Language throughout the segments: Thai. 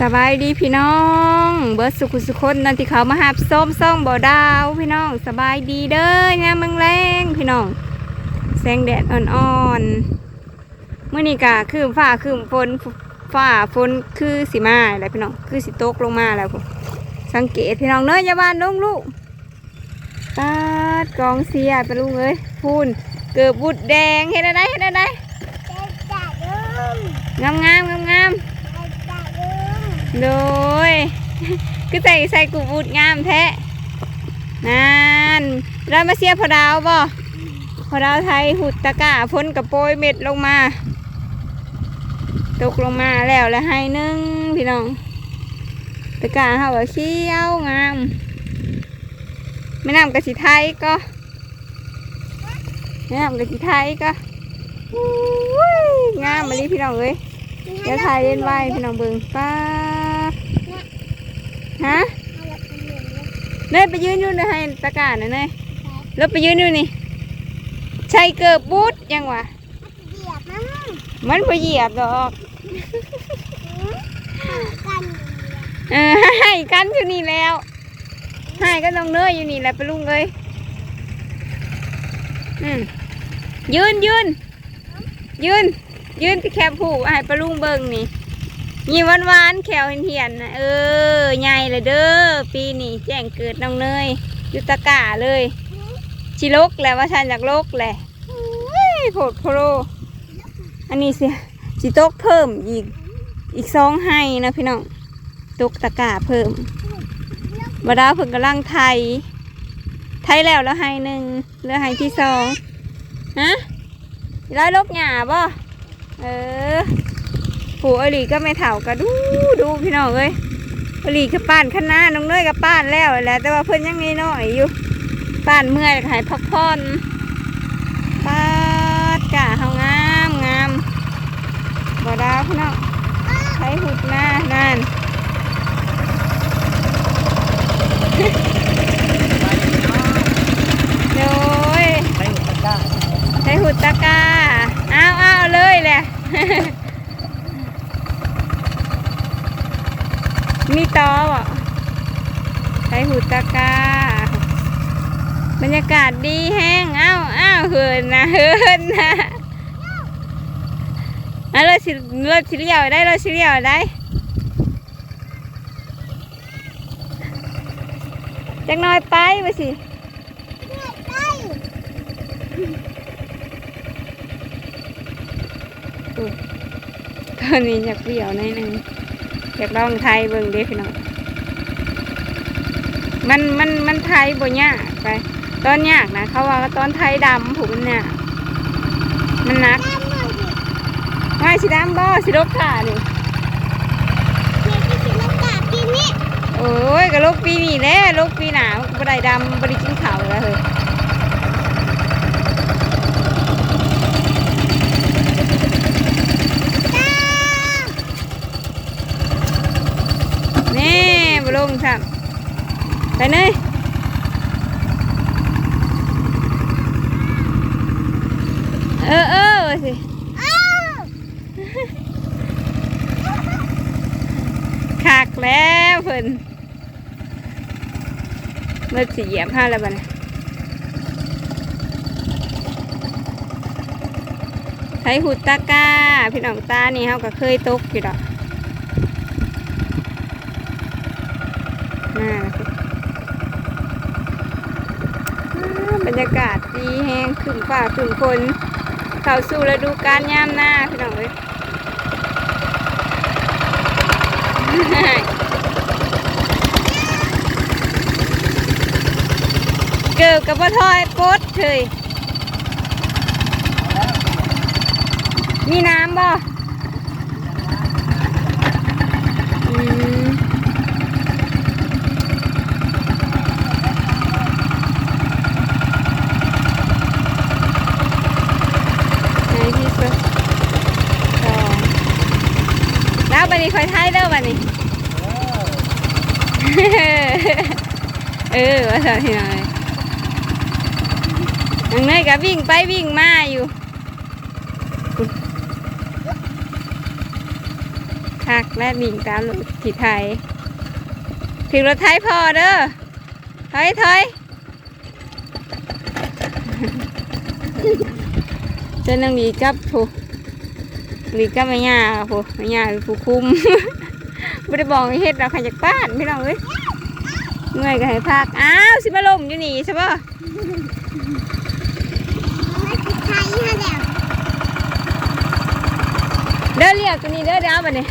สบายดีพี่น้อง เบิร์ดสุขุสุคนนั่นที่เขามาหาบส้มซ่องบ่อดาวพี่น้องสบายดีเด้องามเมืองแรงพี่น้อง แสงแดดอ่อนๆเมื่อนี้กะคือฝ้าคือฝนฝ้าฝนคือสีมาอะไรพี่น้องคือสีตกลงมาแล้วพุ่นสังเกตพี่น้องเนยอยาบานลงลูกปาดกองเสียไปลุงเอ้ยพูนเกือบบุดแดงเห็นอะไรเห็นอะไรงามงามงามงามๆ โดยคือใส่ใส่กูบูดงามแท้นั่นเรามาเสียพอดาวบ่พอดาวไทยหุดตะกร้าพ้นกระโปยเม็ดลงมา ตกลงมาแล้วแล้วให้นึ่งพี่น้องตะกร้าเขาเขียวงามไม่นำกระสีไทยก็ไม่นำกะสีไทยก็อุ้ยงามมาลีพี่น้องเอ้ยเดี๋ยวถ่ายเล่นไว้พี่น้องเบิงป้า ฮะเนยไปยืนอยู่นะให้ตะกร้ารนะเนยแล้วไปยืนอยู่นี่ใช่เกิบบูดยังวะมันไปเหยียบดอกเออให้กันอยู่นี่แล้วให้ก็น้องเนยอยู่นี่แหละไปลุงเลยอืมยืนยืนยืนยืนที่แคบผูกให้ปลาลุงเบิงนี่ ยี่หวานหวานๆแขวเหียนๆนะเออใหญ่เลยเด้อปีนี้แจ้งเกิดน้องเนยยุตกาเลยชิลกแหละว่าฉันอยากลกแหละโผดโพโลอันนี้สิสิตกเพิ่มอีกอีกสองให้นะพี่น้องตกตะกาเพิ่มบดาเพิ่งกำลังไทย ไทยแล้วแล้วให้หนึ่งเหลือให้ที่สองฮะร้อยลกหญ้าบ่เออ ผูอหลีก็ไม่เถ่าก็ดูดูพี่น้องเอ้ยอหลีก็ป้านข้างหน้าน้องเนยก็ป้านแล้วแหละแต่ว่าเพิ่นยังน้อยๆอยู่ป้านเมื่อยก็ให้พักผ่อนป้าดกะเฮางามงามบ่ดาวพี่น้องใช้หุดหน้านั่นโดยใช้ตะกร้าใช้หุดตะกร้าอ้าวอ้าวเลยแหละ มีตอบ่ใช้หุดตะกร้าบรรยากาศดีแห้งอ้าวอ้าวเหินนะเหินนะอะเราสิเราสิเลี้ยวได้เราสิเลี้ยวได้จักหน้อยไปไปสิตอนนี้อยากเบี่ยวหน่อยหนึง อยากลองไทยเบิ่งเด้พี่น้องมันมันมันไทยบ่ยากไป ตอนยากนะเขาว่าตอนไทยดำผมมันเนี่ยมันหนักไม่สิดำบ่สิลกขานี่โอ้ยก็ลกปีนี้แหละลกปีหนามันก็บ่ได้ดำบ่ได้กินข้าวแล้วเฮ้ยนี่ บ่ลงซ้ำไปเนยเออเออสิขากแล้วเพิ่นเมื่อสิเหยียบผ้าแล้วบัดนใช้หุดตะกร้า พี่น้องตานี่เขาก็เคยตกอยู่ดอก น่าสิอ้าบรรยากาศดีแฮงขึ้นฟ้าขึ้นฝนเข้าสู่ฤดูกาลย่ามหน้าพี่น้องเอ้ยเกิดกับพ่อทอยโพดเฉยมีน้ำบ่อืมไหนที่สุดสองแล้วบั นี้คอยท้ายเด้อบันนี้ เออว่าสันทีหน่อยยังไงก็วิ่งไปวิ่งมาอยู่คักและดิ่งตามรถขี่ไทยถึงรถไทยพอเด้อถอยถอยจะนั่งดีกับ ผู้ดีกับแม่ย่าผู้แม่ย่าเป็นผู้คุมไม่ได้บอกให้เฮ็ดเราขันจากบ้านพี่น้องเอ้ยเมื่อยก็ให้พักอ้าวสิมาลมอยู่นี่ใช่ปะไม่ติดไทยฮะเดี๋ยวเด้อเรียกตัวนี้เด้อเดี๋ยวบัดนี้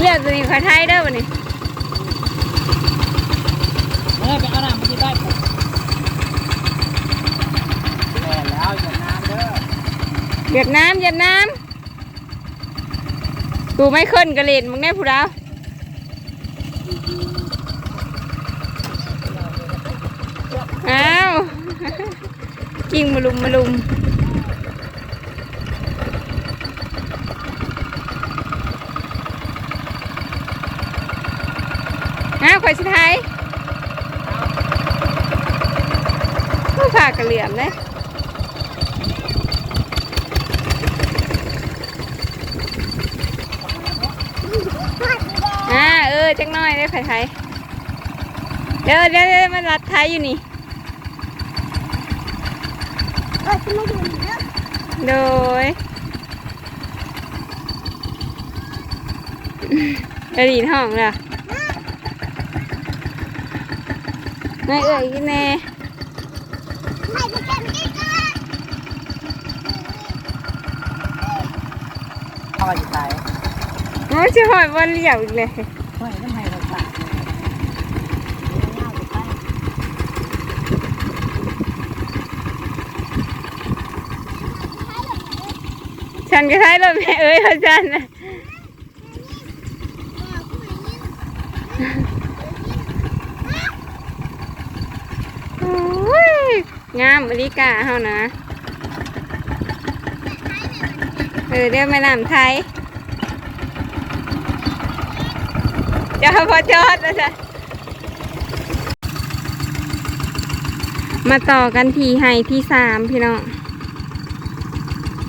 เรียกตัวนี้ขอไทยเด้อบัดนี้เออไปเอาน้ำมาที่ได้ผมแม่แล้วอย่าน้ำเด้อเหยียบน้ำเหยียบน้ำ กูไม่ขึ้นกระเล่นมึงแน่ผู้ดาวอ้าวกิ่งมาลุมมาลุมอ้าวข่อยสิไทยผู้ฝากกระเหลี่ยมเลย อ่าเออ จักน้อยได้ไข่ไทยเดี๋ยวเดี๋ยวมันรัดไทยอยู่นี่โดยกระดิ่งห้องล่ะนายเอ่ยกินแน่ไม่ไปแก้ไม่ได้ก็เอาไปที่ไหนโอ้ยจะหอยบอลเหลี่ยมอีกเลย ไม่ต้องให้เราตายๆไปฉันก็ใช้รถแม่เอ้ยพระจันทร์นะโอ้ยงามอริกาเฮานะ เออเดี๋ยวแม่น้ำไทย จะพอจอดแล้วจ้ะมาต่อกันที่ไฮที่สามพี่น้อง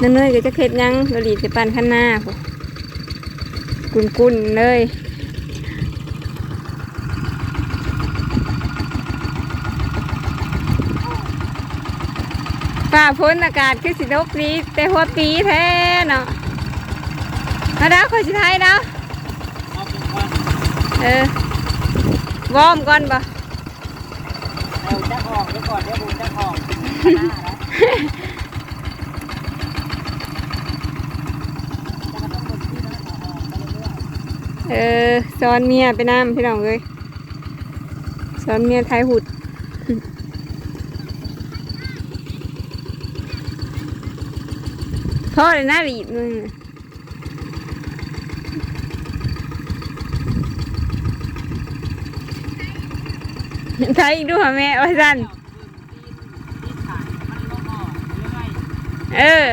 นั่นเลยก็จะเข็ดยังเราหลีจะปั่นข้างหน้าพวกกุนกุนเลยฝ่าพ้นอากาศคือสิตกดีแต่หัวปีแท้เนาะมาดาวขอชิไทยดาวเอาเป็นว่า เออวอมก่อนบ่เอาจะออกเดี๋ยวก่อนเดี๋ยวบูจะหน้าแจะมาต้องบนที่แล้วต่อออกไปเรื่อยเออสอนเมียไปน้ำพี่น้องเลยสอนเมียไทยหุดพ่อเลยน่ารีดมึง ไทยอีกด้วยเหรอแม่ว่าสั่นลงออกเรื่ออ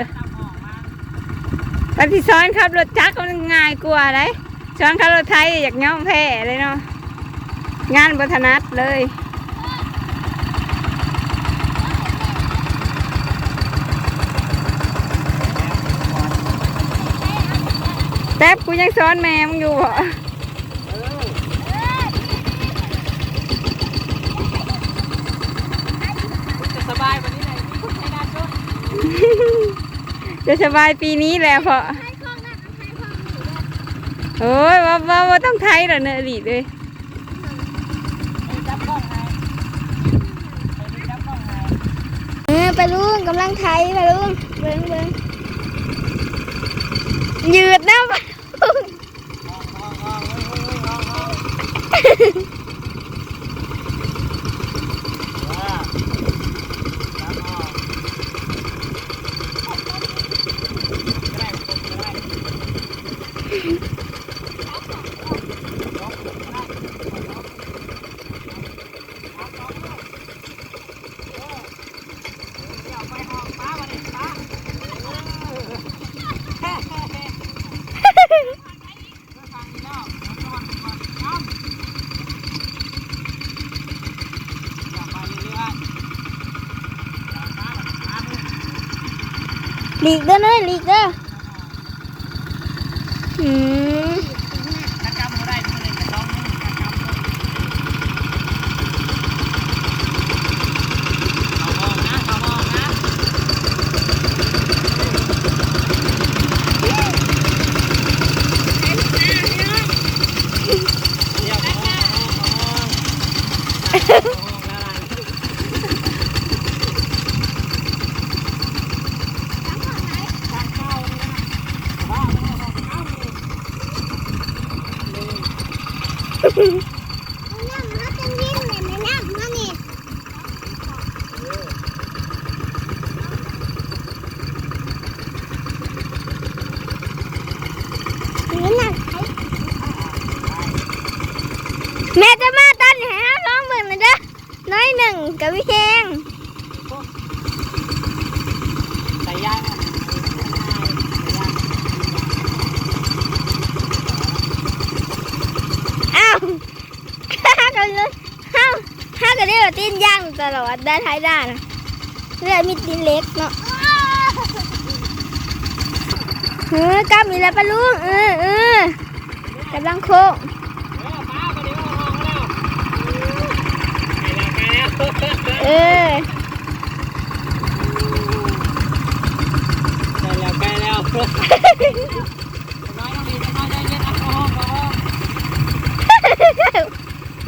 ปฏิซ้อนขับรถจักรมันง่ายกว่าเลยซ้อนขับรถไทยอยากย่อมแพ้เลยเนาะ งานบัถนัดเลยแป๊บกูยังซ้อนแม่มึงอยู่เหรอ จะสบายวันนี้ไหนมีคุณให้นาชม จะสบายปีนี้แหล้วพอไทยคลองนะไทยคลองอยู่เด้อโอ้ยว่าว่าว่าต้องไทยเหรอเนอะหลีดเลยเอ้ยจับกล้องให้เอ้ยจับกล้องให้เออไปลุงกำลังไทยไปลุงเบิ้งเบิ้งยืดนะปะห้อง ท้ายด้านเลือดมีตีนเล็กเนาะเออกำมีแล้วปะลุงเออเออกำลังโค้งเออป้าไปเดี๋ยวเอาห้องแล้วปแล้วไปแล้วเออไปแล้วไปแล้วน้อยต้องดีน้อยใจเย็นเอาห้องเอาห้อง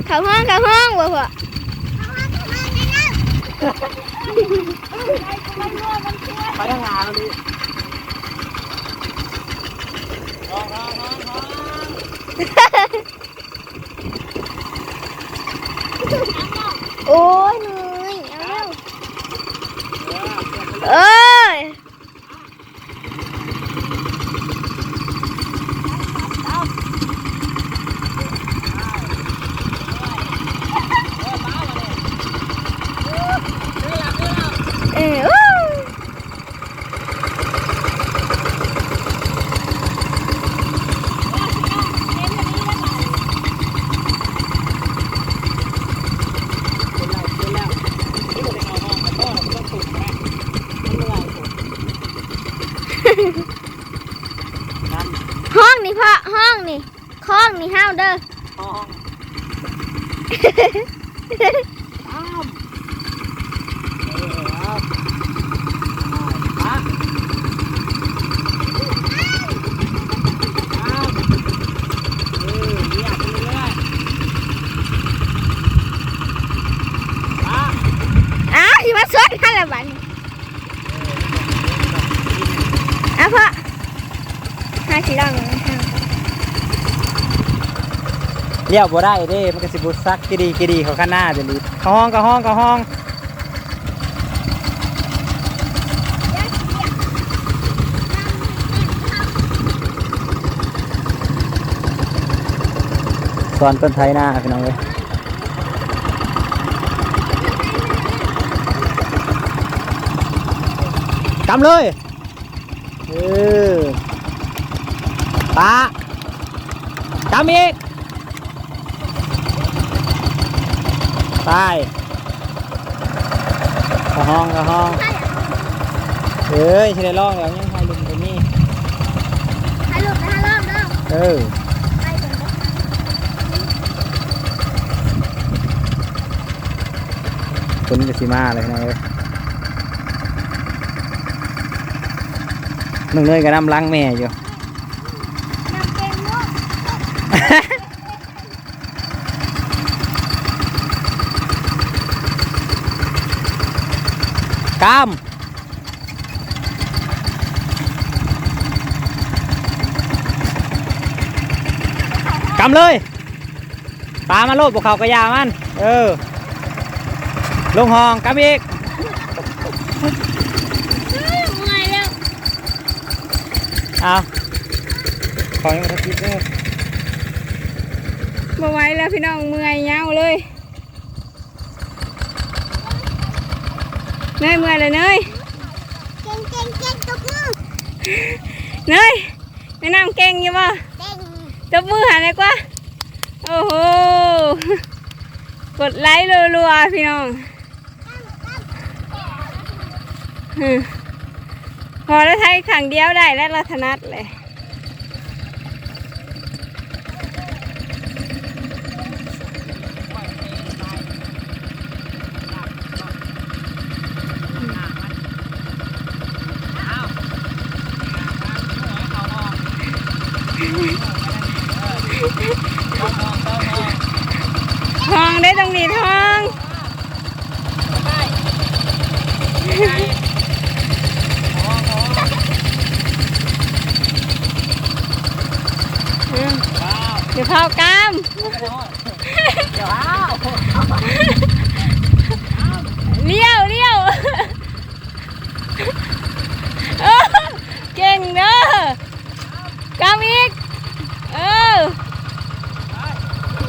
เข้าห้องเข้าห้องบ่พ่อ ไปทางหาเราดิห้องห้องห้องห้องโอ้ยเหนื่อยเอาเออเอ้า เอออู้ ห้องนี่พ่อห้องนี่คล้องนี่ห้าวเด้อ อ้าวสิมาสดฮันละบัดนอะพ่อห้าสิลองห้าว เลี้ยวบ่ได้เด้มันก็สิบุซักกีดีกีดีเขาข้างหน้าจะดีเข้าห้องเข้าห้องเข้าห้องสอนต้นไทยหน้าพี่น้องเลยกำเลยเออปะกำอีก ไปเข้าห้องเข้าห้องเอ้ยชิได้ลองแล้วยังให้ลุงไปนี่ให้ลูกนะห้ารอบเด้อเออไปก่อนเด้อคนกับสีมาเลยนะเอ้ยน้องเนยก็น้ำล้างแม่อยู่น้ำเต็มลูก กามกำเลยปลามาโลดพวกเขากระยามัน เออ ลงห้องกำอีกเมื่อยแล้วเอาของยังไม่ทันคิดเลยบ่ไหวแล้วพี่น้องเมื่อยเหงาเลย เนยเมื่อยเลยเนยเก่งเก่งเก่งตบมือเนยแม่น้ำเก่งอยู่บ่เก่งตบมือหาเลยกว่าโอ้โหกดไลค์รัวๆพี่น้องอืมพอแล้วไทยขังเดียวได้แล้วรัฐนัดเลยทองได้ตรงนี้ทองอืม ดี๋ยวเข้ากล้าม เดี๋ยวอ้าว เลี้ยวเลี้ยวเออเก่งเด้อ กลามอีก เออ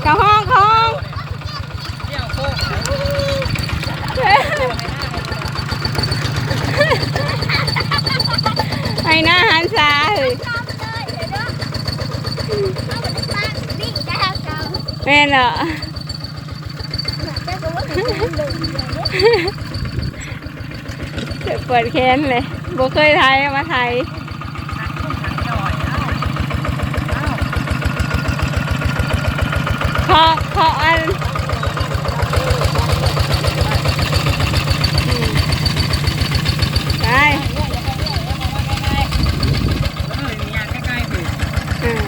กระห้องกระห้องเดี๋ยวโค้งให้หน้าหันซ้ายแม่นเหรอเปิดแค้นเลยบ่เคยไทยมาไทย ขอขออันไปอืม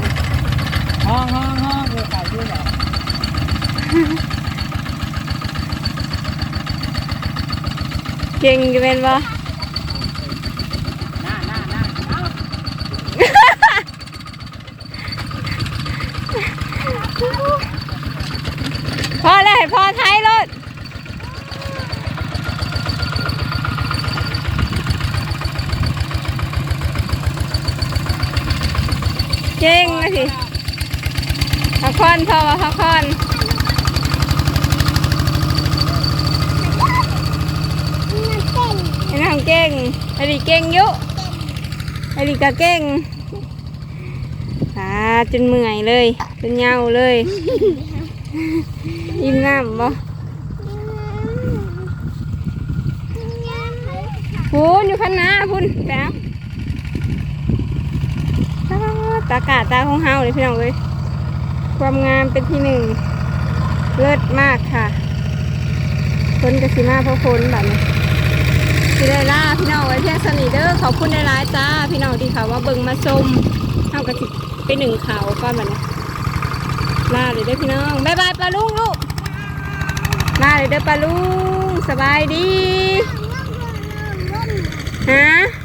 ห้องห้องห้องเลยขายด้วยเหรอเก่งอยู่เป็นบ่หน้าหน้าหน้าอ้าว พอเลยพอไทยรถเก่งนะสิ พักคอนพอมาพักคอนไอ้นางเก่งไอ้ดิเก่งยุไอ้ดิกะเก่งอ่าจนเมื่อยเลยจนเหงาเลยอิ่มน้ำบ่พูนอยู่ข้างหน้าพุ่นแป๊บตากาตาของเฮาเลยพี่น้องเอ้ย ความงามเป็นที่หนึ่ง เลิศมากค่ะคนกสิมาเพราะคนแบบนี้สิได้ล่าพี่น้องไว้เพียงสนิทเด้อขอบคุณในร้ายจ้า พี่น้องที่เขาว่าเบิ่งมาชมเฮากะสิไปหนึ่งเขาก่อนแบบนี้ลาเลยเด้อพี่น้องบ๊ายบายปลาลุงลูกมาเลยเด้อปลาลุงสบายดีฮะ